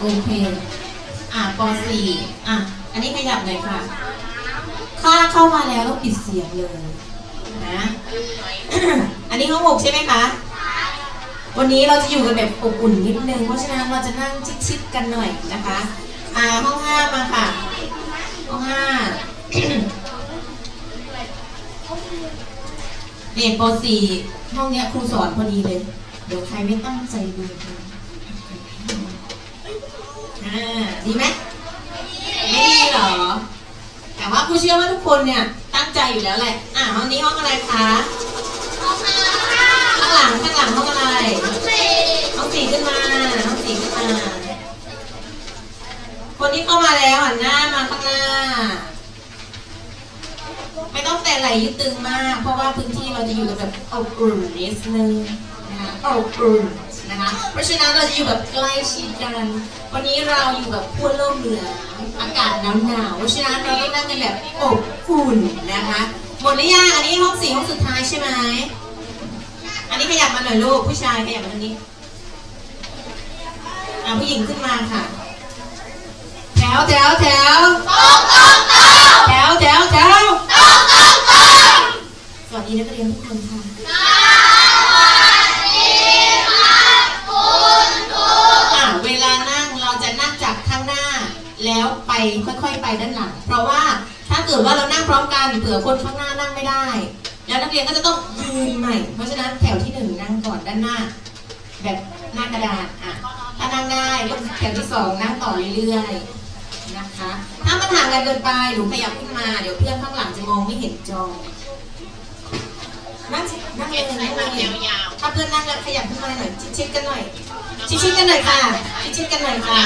โอเค อะป .4 อะ อันนี้ขยับหน่อยค่ะค่าเข้ามาแล้วต้องปิดเสียงเลยนะ อันนี้ห้องหกใช่ไหมคะ วันนี้เราจะอยู่กันแบบอบอุ่นนิดนึง เพราะฉะนั้นเราจะนั่งชิดๆกันหน่อยนะคะ อ่าห้องห้ามาค่ะ ห้องห้าเด็กป .4 ห้องเนี้ยครูสอนพอดีเลย เดี๋ยวใครไม่ตั้งใจดู อ่าดีไหมไม่ดีเหรอ แต่ว่าครูเชื่อว่าทุกคนเนี่ยตั้งใจอยู่แล้วแหละ อ่าห้องนี้ห้องอะไรคะ ข้างหลังข้างหลังห้องอะไร ห้องสี่ขึ้นมา ห้องสี่ขึ้นมา คนที่เข้ามาแล้วหันหน้ามาข้างหน้า ไม่ต้องแต่ไหลยึดตึงมาก เพราะว่าพื้นที่เราจะอยู่กันแบบอบอุ่นนิดนึงนะคะอบอุ่น นะคะ เพราะฉะนั้นเราจะอยู่แบบใกล้ชิดกัน วันนี้เราอยู่แบบขั้วโลกเหนืออากาศหนาวหนาวๆเพราะฉะนั้นเราต้องนั่งกันแบบอบอุ่นนะคะ หมดหรือยังอันนี้ห้องสี่ห้องสุดท้ายใช่ไหมอันนี้ขยับมาหน่อยลูกผู้ชายขยับมาทางนี้อะผู้หญิงขึ้นมาค่ะ แถวแถวแถวแถวแถวแถวสวัสดีนักเรียนทุกคนค่ะ กันเผื่อคนข้างหน้านั่งไม่ได้ แล้วนักเรียนก็จะต้องยืนใหม่ เพราะฉะนั้นแถวที่หนึ่งนั่งก่อนด้านหน้า แบบหน้ากระดานอะถ้านั่งได้ก็แถวที่สองนั่งต่อเรื่อยๆนะคะ ถ้ามันห่างกันเกินไปหนูขยับขึ้นมาเดี๋ยวเพื่อนข้างหลังจะมองไม่เห็นจอนั่งสินั่งเลยนั่งเลยถ้าเพื่อนนั่งแล้วขยับขึ้นมาหน่อยชิดๆกันหน่อยชิดๆกันหน่อยค่ะชิดๆกันหน่อยค่ะ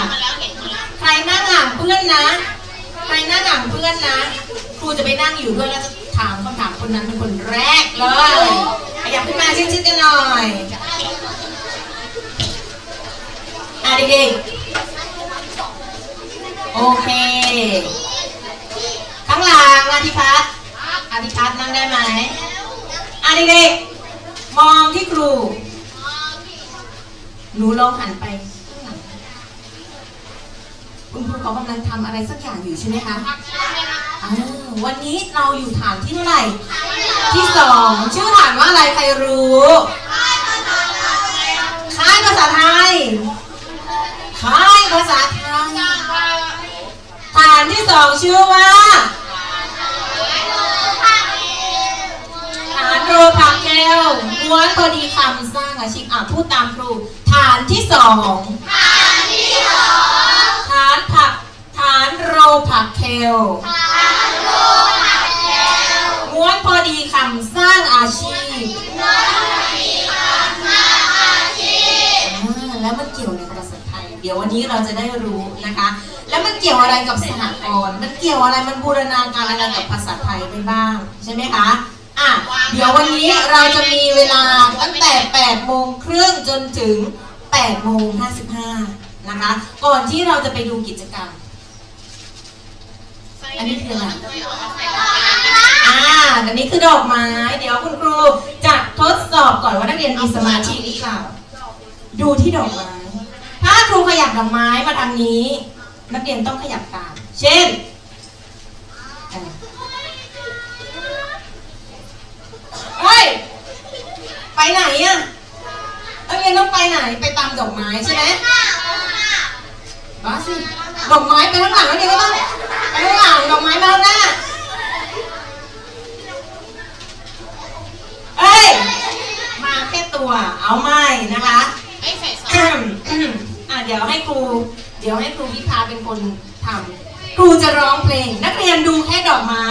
ใครนั่งห่างเพื่อนนะ ใครนั่งห่างเพื่อนนะค รูจะไปนั่งอยู่ด้วยแล้วจะถามคำถามคนนั้นเป็นคนแรกเลยขยับขึ้นมาชิดๆกันหน่อยอะเด็กๆโอเค ข้างหลังอาทิพัฒน์อาทิพัฒน์นั่งได้ไหมอะเด็กๆมองที่ครูหนูลองหันไป คุณครูเขากำลังทำอะไรสักอย่างอยู่ใช่ไหมคะอ่าวันนี้เราอยู่ฐานที่เท่าไหร่ ที่สองชื่อฐานว่าอะไรใครรู้ค่ายภาษาไทยค่ายภาษาไทยฐานที่สองชื่อว่าฐานโรพักแก้วม้วนพอดีคำสร้างอาชีพอะพูดตามครู ฐานที่สองฐานผักฐานโรผักเคลม้วนพอดีคำสร้างอาชีพอ่าแล้วมันเกี่ยวอะไรกับภาษาไทย เดี๋ยววันนี้เราจะได้รู้นะคะ แล้วมันเกี่ยวอะไรกับสหกรณ์มันเกี่ยวอะไรมันบูรณาการอะไรกับภาษาไทยได้บ้าง ใช่ไหมคะอะเดี๋ยววันนี้เราจะมีเวลาตั้งแต่8โมงครึ่งจนถึง8โมง55นะคะ ก่อนที่เราจะไปดูกิจกรรม อันนี้คืออะไรอ่าอันนี้คือดอกไม้ เดี๋ยวคุณครูจะทดสอบก่อนว่านักเรียนมีสมาธิหรือเปล่า ดูที่ดอกไม้ ถ้าครูขยับดอกไม้มาทางนี้ นักเรียนต้องขยับตาม เช่นเฮ้ย ไปไหนอะนักเรียนต้องไปไหน ไปตามดอกไม้ใช่ไหมบ้าสิ ดอกไม้ไปข้างหลังนักเรียนก็ต้องไปข้างหลังดอกไม้มาข้างหน้าเอ้ย มาแค่ตัว เอาไม่นะคะอะเดี๋ยวให้ครู เดี๋ยวให้ครูพิพาเป็นคนทำครูจะร้องเพลง นักเรียนดูแค่ดอกไม้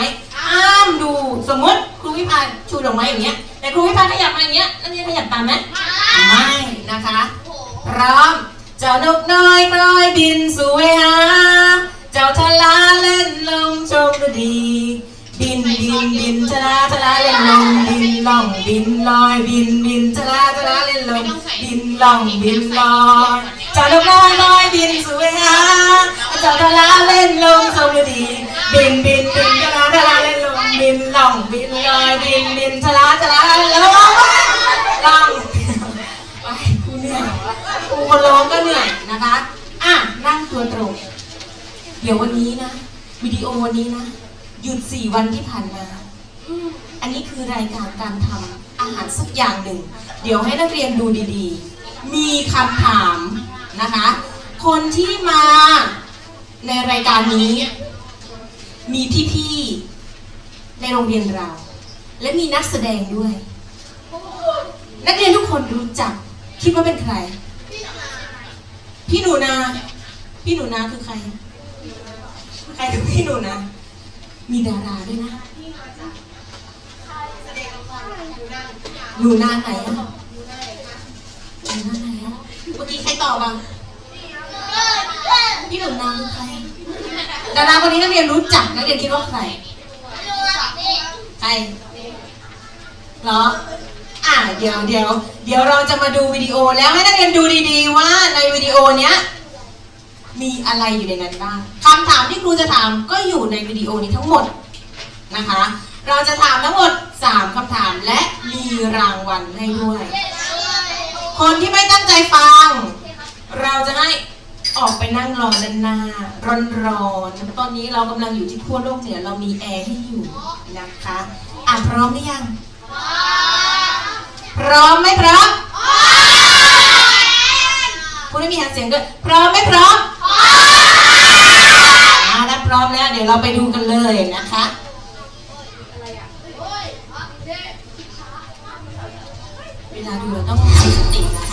ห้ามดูสมมติครูพิพาชูดอกไม้อย่างเงี้ย แต่ครูพิพาขยับมาอย่างเงี้ยนักเรียนขยับตามไหมไม่นะคะพร้อมเจ้านกน้อยคลอยบินสู่เวหา เจ้าทะลาเล่นลมชมฤดี บินบินบินชะลาชะลาเล่นลมบินล่องบินลอยบินบินชะลาชะลาเล่นลมบินล่องบินลอยเจ้านกน้อยลอยบินสู่เวหา เจ้าทะลาเล่นลมชมฤดี บินบินบินชะลาชะลาเล่นลมบินล่องบินลอยบินบินชะลาชะลาเล่นลม คนร้องก็เหนื่อยนะคะ อะ นั่งตัวตรง เดี๋ยววันนี้นะ วิดีโอวันนี้นะ หยุดสี่วันที่ผ่านมา อันนี้คือรายการการทำอาหารสักอย่างหนึ่ง เดี๋ยวให้นักเรียนดูดีๆ มีคำถามนะคะ คนที่มาในรายการนี้ มีพี่ๆ ในโรงเรียนเรา และมีนักแสดงด้วย นักเรียนทุกคนรู้จัก คิดว่าเป็นใคร พี่หนูนา พี่หนูนาคือใคร ใครคือพี่หนูนา มีดาราด้วยนะ หนูนาไหนอะหนูนาไหนอะเมื่อกี้ใครตอบอะพี่หนูนาคือใคร ดาราคนนี้นักเรียนรู้จักนักเรียนคิดว่าใคร ใครเหรอ เดี๋ยวเดี๋ยวเดี๋ยวเราจะมาดูวิดีโอแล้วให้นักเรียนดูดีๆว่าในวิดีโอเนี้ยมีอะไรอยู่ในนั้นบ้างคำถามที่ครูจะถามก็อยู่ในวิดีโอนี้ทั้งหมดนะคะ เราจะถามทั้งหมด 3คำถามและมีรางวัลให้ด้วย คนที่ไม่ตั้งใจฟัง เราจะให้ออกไปนั่งรอด้านหน้าร้อนๆตอนนี้เรากำลังอยู่ที่ขั้วโลกเหนือเรามีแอร์ให้อยู่นะคะ อะพร้อมหรือยังพร้อม พร้อมไหมพร้อมพูดให้มีหางเสียงด้วยพร้อมไหมพร้อมอ่าถ้าพร้อมแล้วเดี๋ยวเราไปดูกันเลยนะคะเวลาดูเราต้องมีสตินะคะ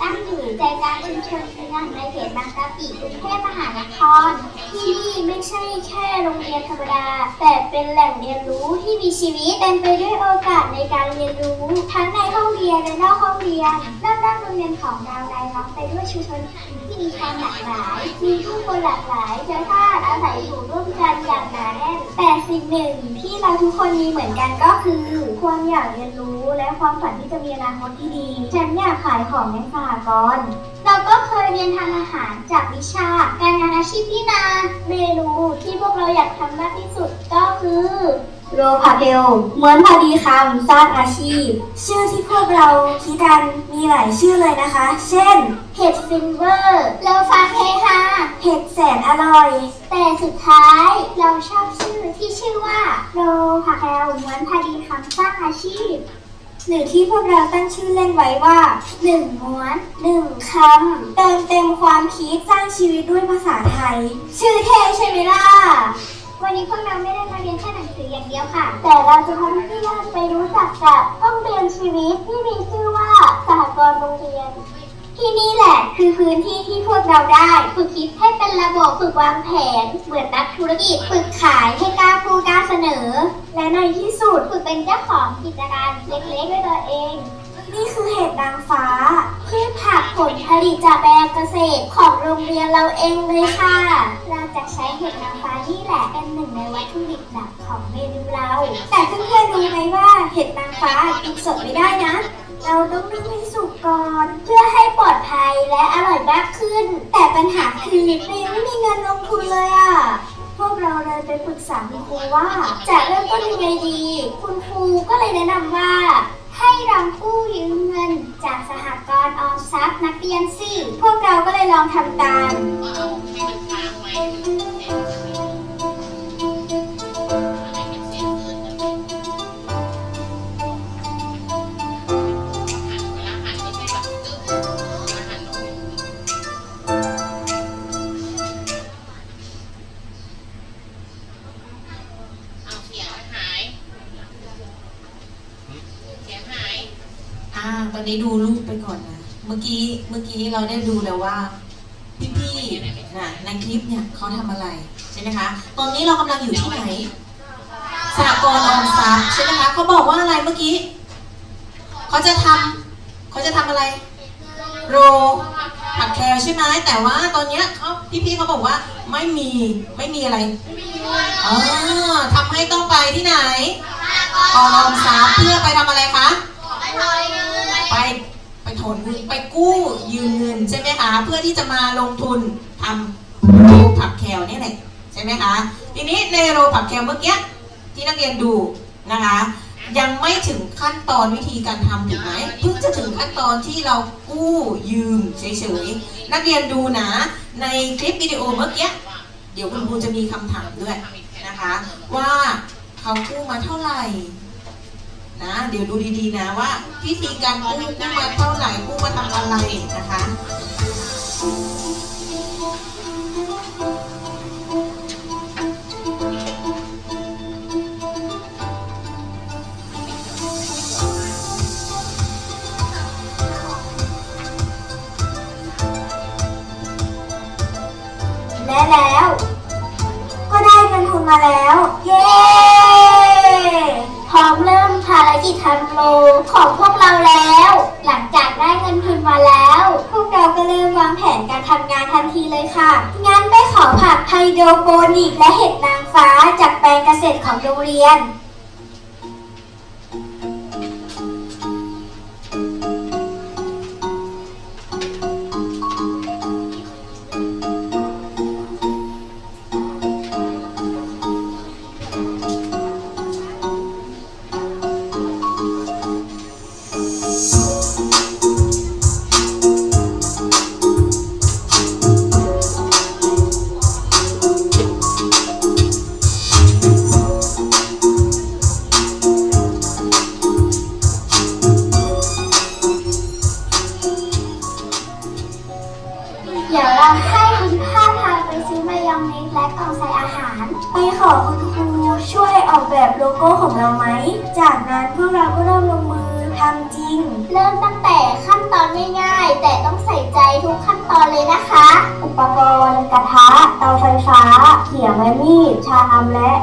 ตั้งอยู่ใจกลางชุมชนเมืองในเขตบางกะปิกรุงเทพมหานคร ที่นี่ไม่ใช่แค่โรงเรียนธรรมดา แต่เป็นแหล่งเรียนรู้ที่มีชีวิตเต็มไปด้วยโอกาสในการเรียนรู้ทั้งในห้องเรียนและนอกห้องเรียนเริ่มต้นโรงเรียนของดาวไดล้อมไปด้วยชุมชนที่ มีความหลากหลาย มีผู้คนหลากหลายเชื้อชาติอาศัยอยู่ร่วมกันอย่างหนาแน่น แต่สิ่งหนึ่งที่เราทุกคนมีเหมือนกันก็คือความอยากเรียนรู้และความฝันที่จะมีอนาคตที่ดี ฉันอยากขายของในสหกรณ์เราก็เคยเรียนทำอาหารจากวิชา การงานอาชีพนี่นา เมนูที่พวกเราอยากทำมากที่สุดก็คือ โรพาเทลม้วนพอดีคำสร้างอาชีพ ชื่อที่พวกเราคิดกันมีหลายชื่อเลยนะคะ เช่น เห็ดฟินเวอร์เราฟังเฮฮาเห็ดแสนอร่อย แต่สุดท้ายเราชอบชื่อที่ชื่อว่าโรพาเทลม้วนพอดีคำสร้างอาชีพ หรือที่พวกเราตั้งชื่อเล่นไว้ว่าหนึ่งม้วนหนึ่งคำเติมเต็มความคิดสร้างชีวิตด้วยภาษาไทย ชื่อเท่ใช่ไหมล่ะ วันนี้พวกเราไม่ได้มาเรียนแค่หนังสืออย่างเดียวค่ะ แต่เราจะพาพื่อนๆไปรู้จักกับห้องเรียนชีวิตที่มีชื่อว่าสหกรณ์โรงเรียน ที่นี่แหละคือพื้นที่ที่พวกเราได้ ฝึกคิดให้เป็นระบบฝึกวางแผน เหมือนนักธุรกิจฝึกขายให้กล้าพูดกล้าเสนอ และในที่สุดฝึกเป็นเจ้าของกิจการเล็กๆด้วยตัวเอง นี่คือเห็ดนางฟ้าพืชผักผลผลิตจากแปลงเกษตรของโรงเรียนเราเองเลยค่ะ เราจะใช้เห็ดนางฟ้านี่แหละเป็นหนึ่งในวัตถุดิบหลักของเมนูเรา แต่เพื่อนๆรู้ไหมว่าเห็ดนางฟ้ากินสดไม่ได้นะ เราต้องนึ่งให้สุกก่อนเพื่อให้ปลอดภัยและอร่อยมากขึ้น แต่ปัญหาคือเรไม่มีเงินลงทุนเลยอะพวกเราเลยไปปรึกษาคุณครูว่า จะเริ่มต้นยังไงดี คุณครูก็เลยแนะนำว่า ให้เรากู้ยืมเงินจากสหกรณ์ออมทรัพย์นักเรียนสิ พวกเราก็เลยลองทำตาม นนี้ดูรูปไปก่อนนะ เมื่อกี้เมื่อกี้เราได้ดูแล้วว่าพี่ๆนะในคลิปเนี่ยเขาทำอะไรช่ไหมคะ ตอนนี้เรากำลังอยู่ที่ไหนสหกรณ์ออมทรัพย์ใช่ไหมคะเขาบอกว่าอะไรเมื่อกี้เขาจะทำเขาจะทำอะไร โรผักแคลใช่ไหมแต่ว่าตอนเนี้ยเขาพี่ๆเขาบอกว่าไม่มีไม่มีอะไรอ๋อทำให้ต้องไปที่ไหนกองออมทรัพย์เพื่อไปทำอะไรคะไปไปถอ นไปกู้ยืมเงินใช่ไหมคะเพื่อที่จะมาลงทุนทำโรผักแคลนี่แหละใช่ไหมคะทีนี้ในโรผักแคลเมื่อกี้ที่นักเรียนดูนะคะ ยังไม่ถึงขั้นตอนวิธีการทำถูกไหมเพิ่งจะถึงขั้นตอนที่เรากู้ยืมเฉยๆนักเรียนดูนะ ในคลิปวิดีโอเมื่อกี้เดี๋ยวคุณครูจะมีคำถามด้วยนะคะ ว่าเขากู้มาเท่าไหร่ นะเดี๋ยวดูดีๆนะว่าวิธีการกู้กู้มาเท่าไหร่กู้มาทำอะไรนะคะและแล้ว ก็ได้เงินทุนมาแล้ว เย้ พร้อมเริ่มารกิจทำโลของพวกเราแล้ว หลังจากได้เงินทุนมาแล้ว พวกเราก็เริ่มวางแผนการทำงานทันทีเลยค่ะ งั้นไปขอผักไฮโดรโปนิกและเห็ดนางฟ้าจากแปลงเกษตรของโรงเรียน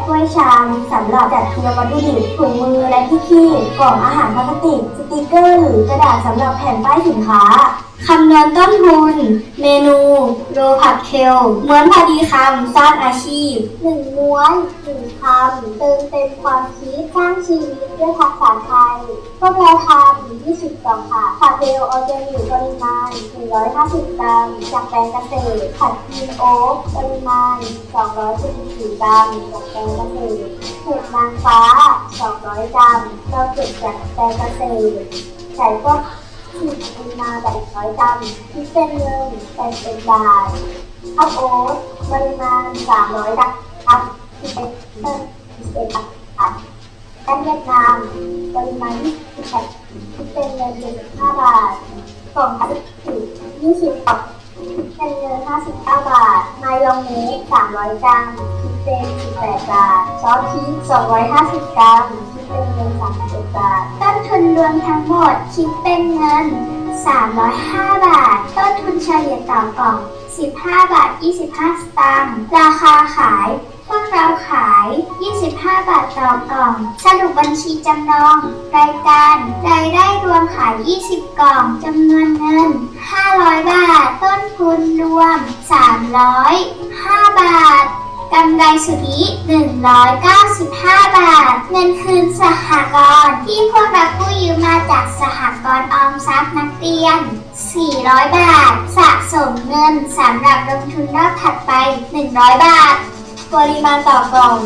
ถ้วยชามสำหรับจัดเตรียมวัตถุดิบถุงมือและที่คีบกล่องอาหารพลาสติก สติกเกอร์หรือกระดาษสำหรับแผ่นป้ายสินค้าำนวณต้นทุน เมนูโรผัดเคลม้วนพอดีคำสร้างอาชีพ หนึ่งม้วนหนึ่งคำเติมเต็มความคิดสร้างชีวิตด้วยภาษาไทยพวกเราทำ20กล่องค่ะผัดเทลออร์แกนิกปริมาณ 150 กรัม จากแปลงเกษตร ผัดกินโอ๊กปริมาณ 274กรัม จากแปลงเกษตรเห็ดนางฟ้า 200 กรัม เราเก็บจากแปลงเกษตรใส่พวก สิบเป็นาแบบร้อยกรัมคิดเป็นเงินเป็นเป็นบาทข้าวโอ๊ตปริมาณสามร้อยดักครัมคิดเป็นเงินเป็นบาทแป้งเวียดนามปริมาณยี่สิบแปดคิดเป็นเงินเป็นห้าบาทกล่องพลาสติกยี่สิบกล่องเป็นเงินห้าสิบเก้าบาทมายองเนสสามร้อยกรัมคิดเป็นสิบแปดบาทซอสพริกสองร้อยห้าสิบกรัมคิดเป็นเงินสามสิบ บาท ต้นทุนรวมทั้งหมดคิดเป็นเงิน 305 บาท ต้นทุนเฉลี่ยต่อกล่อง 15 บาท 25 สตางค์ราคาขาย พวกเราขาย 25 บาทต่อกล่อง สรุปบัญชีจำนอง รายการรายได้รวมขาย 20 กล่องจำนวนเงิน 500 บาท ต้นทุนรวม 305 บาท กำไรสุทธิ 195 บาท เงินคืนสหกรณ์ที่พวกเรากู้ยืมมาจากสหกรณ์ออมทรัพย์นักเรียน 400 บาท สะสมเงินสำหรับลงทุนรอบถัดไป 100 บาท ปริมาณต่อกล่อง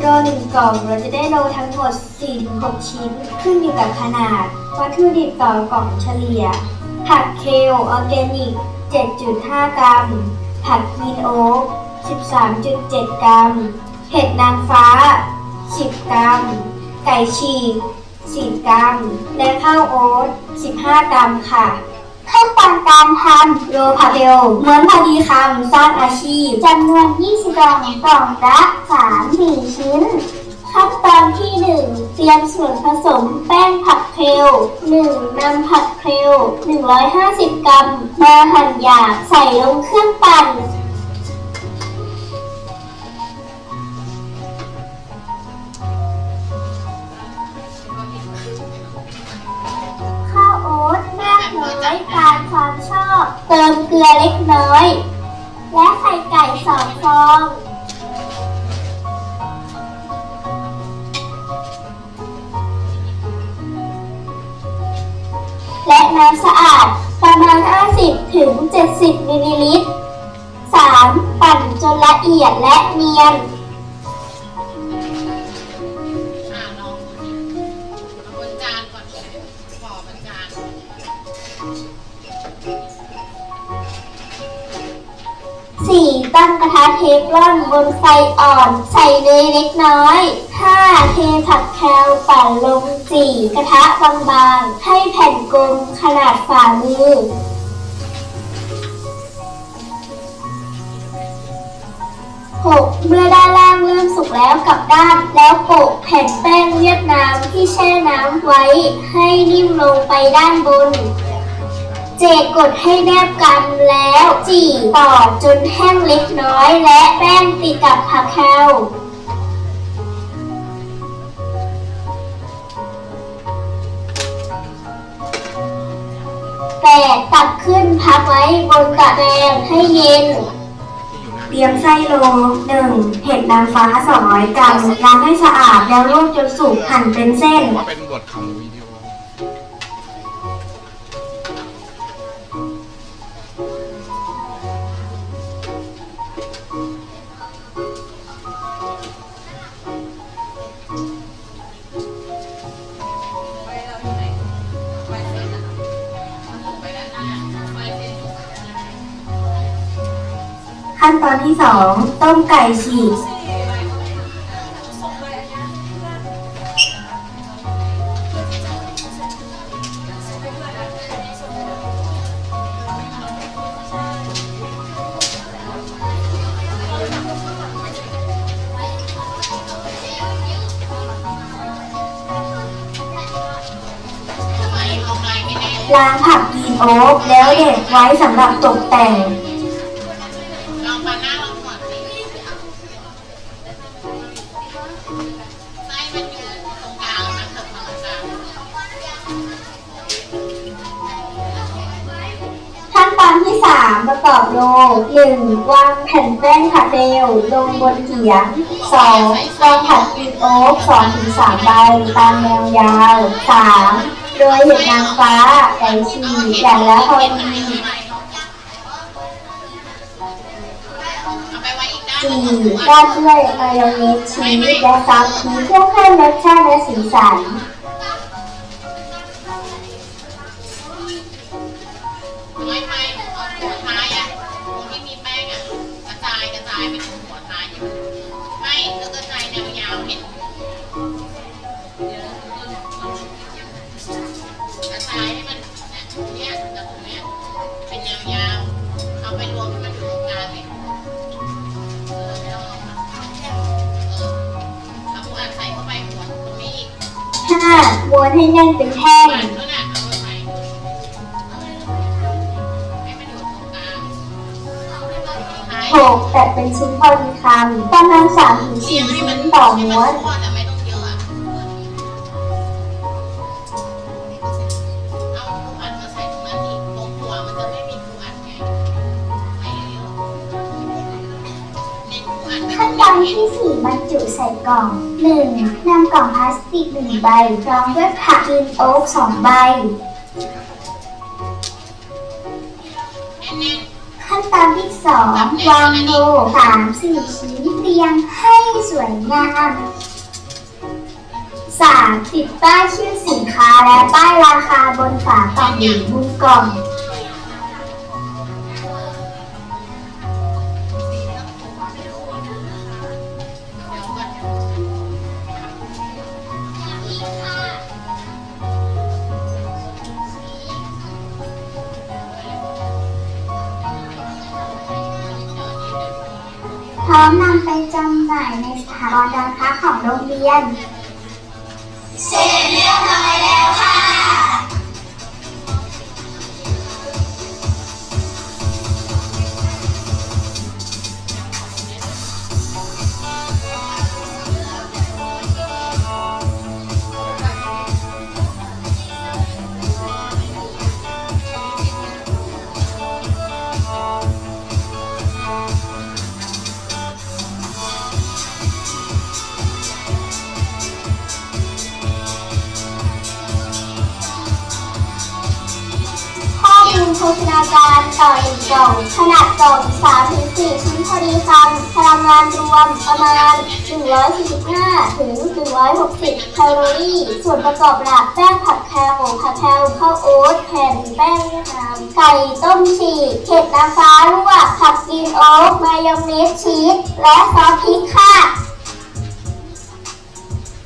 โลหนึ่งกล่องเราจะได้โลทั้งหมด 4-6 ชิ้น ขึ้นอยู่กับขนาด วัตถุดิบต่อกล่องเฉลี่ย ผักเคลออร์แกนิก 7.5 กรัม ผักกีนโอ๊ก 13.7 กรัม เห็ดนางฟ้า 10 กรัม ไก่ฉีก10 กรัม และข้าวโอ๊ต 15 กรัมค่ะขั้นตอนการทำโรพาเทลเหมือนพอดีคำสร้างอาชีพจำนวน 20 กล่องกล่องละ3-4 ชิ้น ขั้นตอนที่ 1 เตรียมส่วนผสมแป้งผัดเคล1นำผัดเคล150 กรัมมาหั่นหยาบใส่ลงเครื่องปั่น ชอบ เติมเกลือเล็กน้อย และไข่ไก่สองฟอง และน้ำสะอาดประมาณ 50ถึง70มิลลิลิตร 3. ปั่นจนละเอียดและเนียน นบนไฟอ่อน ใส่เนยเล็กน้อย 5. เทผักแคลปั่นลงจี่กระทะบางๆ ให้แผ่นกลมขนาดฝ่ามือ 6. เมื่อด้านล่างเริ่มสุกแล้วกลับด้านแล้วโปะแผ่นแป้งเวียดนามที่แช่น้ำไว้ให้นิ่มลงไปด้านบน เจกดให้แนบกันแล้วจี่ต่อจนแห้งเล็กน้อยและแป้งติดกับผักแคลแปดตักขึ้นพักไว้บนตะแกรงให้เย็น เตรียมไส้โล 1. เห็ดนางฟ้า200กรัมล้างให้สะอาดแล้วลวกจนสุกหั่นเป็นเส้น ว่าเป็นบทของ ขั้นตอนที่ 2 ต้มไก่ฉีกทำไมลงไลน์ไม่แน่ล้างผักกีนโอ๊กแล้วเด็ดไว้สำหรับตกแต่ง 1. วางแผ่นแป้งผัดเร็วลงบนเขียง 2. วางผัดกรีนโอ๊ก2-3ใบตามแนวยาว 3. โรยเห็ดนางฟ้าไก่ฉีกอย่างละพอดีเอาไปไว้อีกด้านหนึ่ง 4. ราดด้วยมายองเนสชีสและซอสชีสเพื่อเพิ่มรสชาติและสีสัน ม้วนให้แน่นเป็นแท่งอ่านด้วยนะเอาไปใส่ให้มันอยู่ตรงกลางท้าย 6. ตัดเป็นชิ้นพอดีคำประมาณ3-4เรียงให้ชิ้มันนต่อให้ม้วนทั่วแต่ไม่ต้องเยอะอะเอาปูอัดมาใส่ตรงนั้นอีกตรงหัวมันจะไม่มีปูอัดไงใส่เยอะๆเน้นปูอัดขั้นตอนที่4 บรรจุใส่กล่อง 1. นำกล่องพลาสติก 1 ใบรองด้วยผักกินโอ๊ก2 ใบ ขั้นตอนที่ 2 วางโล3 4ชิ้นเรียงให้สวยงาม 3. ติดป้ายชื่อสินค้าและป้ายราคาบนฝากล่องหรือมุมกล่อง จำหน่ายในสถาบันการค้าของโรงเรียน เสร็จเรียบร้อย ชนาการต่อหนึ่งกล่องขนาดกล่อง3ถึง4ชิ้นพอดีคำพลังงานรวมประมาณ 145 ถึง 160 แคลอรี่ ส่วนประกอบหลักแป้งผัดแคลผัดแคลข้าวโอ๊ตแผ่นแป้งเวียดนามไก่ต้มฉีกเห็ดนางฟ้าลวกผักกินโอ๊กมายองเนสชีสและซอสพริกค่ะ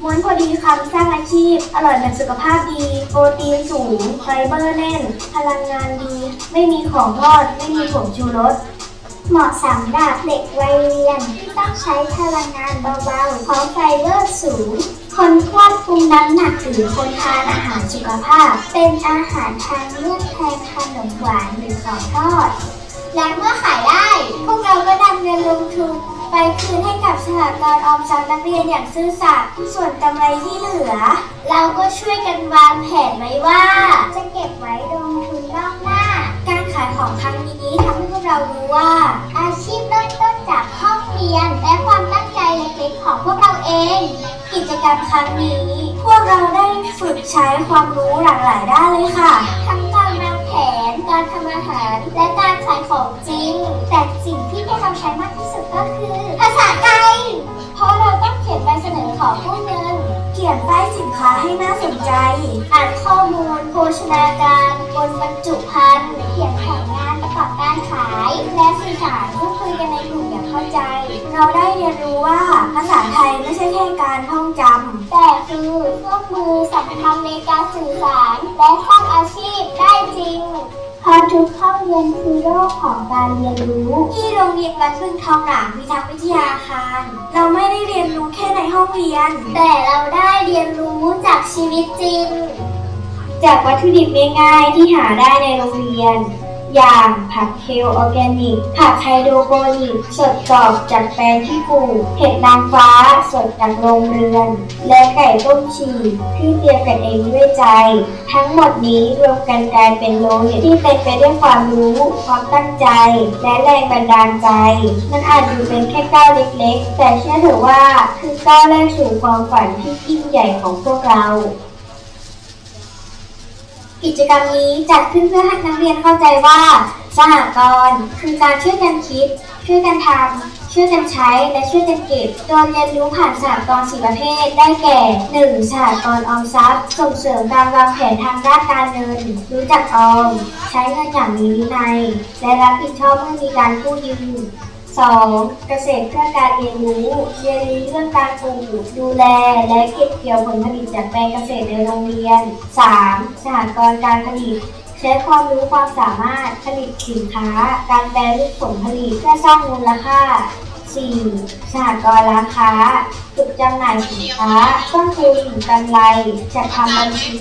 ม้วนพอดีคำสร้างอาชีพ อร่อยแบบสุขภาพดี โปรตีนสูง ไฟเบอร์แน่น พลังงานดี ไม่มีของทอด ไม่มีผงชูรส เหมาะสำหรับเด็กวัยเรียนที่ต้องใช้พลังงานเบาๆพร้อมไฟเบอร์สูง คนควบคุมน้ำหนักหรือคนทานอาหารสุขภาพ เป็นอาหารทางเลือกแทนขนมหวานหรือของทอด และเมื่อขายได้ พวกเราก็นำเงินลงทุน ไปคืนให้กับสหกรณ์ออมทรัพย์นักเรียนอย่างซื่อสัตย์ส่วนกำไรที่เหลือ เราก็ช่วยกันวางแผนไว้ว่า จะเก็บไว้ลงทุนรอบหน้า การขายของครั้งนี้ทำให้พวกเรารู้ว่า อาชีพเริ่มต้นจากห้องเรียน และความตั้งใจเล็กๆของพวกเราเอง กิจกรรมครั้งนี้ พวกเราได้ฝึกใช้ความรู้หลากหลายด้านเลยค่ะ ทั้งการ แผน การทำอาหาร และการขายของจริง แต่สิ่งที่พวกเราใช้มากที่สุดก็คือ ภาษาไทยเพราะเราต้องเขียนใบเสนอขอกู้เงิน เขียนป้ายสินค้าให้น่าสนใจ อ่านข้อมูล โภชนาการบนบรรจุภัณฑ์เขียนแผนงานประกอบการขาย และสื่อสารพูดคุยกันในกลุ่มอย่างเข้าใจ เราได้เรียนรู้ว่าภาษาไทยไม่ใช่แค่การท่องจำ แต่คือเครื่องมือสำคัญในการสื่อสาร และสร้างอาชีพได้จริงเพราะทุกห้องเรียนคือโลกของการเรียนรู้ ที่โรงเรียนวัดบึงทองหลางมีทั้งวิทยาคาร เราไม่ได้เรียนรู้แค่ในห้องเรียน แต่เราได้เรียนรู้จากชีวิตจริง จากวัตถุดิบง่ายๆที่หาได้ในโรงเรียน อย่างผักเคลออร์แกนิก ผักไฮโดรโปนิก สดกรอบจากแปลงที่ปลูกเห็ดนางฟ้าสดจากโรงเรือน และไก่ต้มฉีกที่เตรียมกันเองด้วยใจ ทั้งหมดนี้รวมกันกลายเป็นโรงเรียนที่เต็มไปด้วยความรู้ ความตั้งใจ และแรงบันดาลใจ มันอาจดูเป็นแค่ก้าวเล็กๆ แต่เชื่อเถอะว่าคือก้าวแรกสู่ความฝันที่ยิ่งใหญ่ของพวกเรา กิจกรรมนี้จัดขึ้นเพื่อให้นักเรียนเข้าใจว่าสหกรณ์คือการช่วยกันคิด ช่วยกันทำช่วยกันใช้และช่วยกันเก็บโดยเรียนรู้ผ่านสหกรณ์สี่ประเภทได้แก่ 1. สหกรณ์ออมทรัพย์ ส่งเสริมการวางแผนทางด้านการเงิน รู้จักออม ใช้เงินอย่างมีวินัย และรับผิดชอบเมื่อมีการกู้ยืม 2. เกษตรเพื่อการเรียนรู้เรียนรู้เรื่องการปลูกดูแล และเก็บเกี่ยวผลผลิตจากแปลงเกษตรในโรงเรียน 3. สหกรณ์การผลิต ใช้ความรู้ความสามารถผลิตสินค้า การแปรรูปผลผลิตเพื่อสร้างมูลค่า 4. สหกรณ์ร้านค้าจุดจำหน่ายสินค้าต้นทุนกำไรจัดทำบัญชี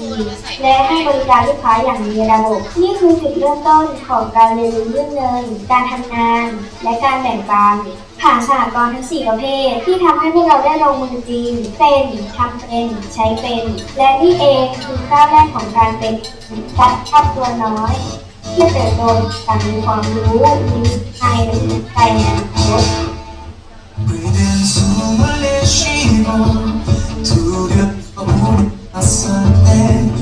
และให้บริการลูกค้าอย่างมีระบบ นี่คือจุดเริ่มต้นของการเรียนรู้เรื่องเงิน การทำงาน และการแบ่งปันผ่านสหกรณ์ทั้ง 4 ประเภท ที่ทำให้พวกเราได้ลงมือจริงเป็นทำเป็นใช้เป็น และนี่เองคือก้าวแรกของการเป็นการครอบครัวน้อย ที่เติบโตอย่างมีความรู้มีวินัยและใจใน 그댄 숨을 내쉬고 두려워 보았을 때